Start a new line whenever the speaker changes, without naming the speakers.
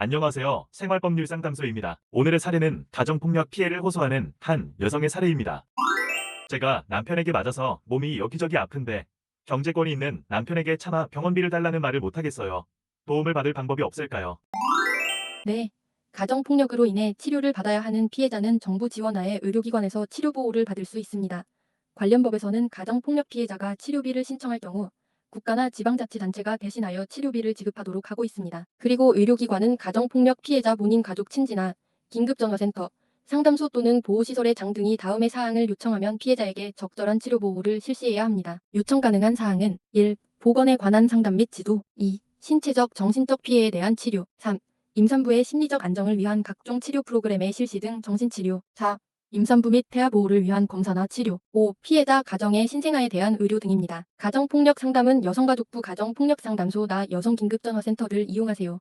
안녕하세요. 생활법률 상담소입니다. 오늘의 사례는 가정폭력 피해를 호소하는 한 여성의 사례입니다. 제가 남편에게 맞아서 몸이 여기저기 아픈데 경제권이 있는 남편에게 차마 병원비를 달라는 말을 못하겠어요. 도움을 받을 방법이 없을까요?
네. 가정폭력으로 인해 치료를 받아야 하는 피해자는 정부 지원하에 의료기관에서 치료 보호를 받을 수 있습니다. 관련 법에서는 가정폭력 피해자가 치료비를 신청할 경우 국가나 지방자치단체가 대신하여 치료비를 지급하도록 하고 있습니다. 그리고 의료기관은 가정폭력 피해자 본인 가족 친지나 긴급전화센터, 상담소 또는 보호시설의 장 등이 다음의 사항을 요청하면 피해자에게 적절한 치료 보호를 실시해야 합니다. 요청 가능한 사항은 1. 보건에 관한 상담 및 지도 2. 신체적, 정신적 피해에 대한 치료 3. 임산부의 심리적 안정을 위한 각종 치료 프로그램의 실시 등 정신치료 4. 임산부 및 태아 보호를 위한 검사나 치료 5. 피해자 가정의 신생아에 대한 의료 등입니다. 가정폭력 상담은 여성가족부 가정폭력상담소 나 여성긴급전화센터를 이용하세요.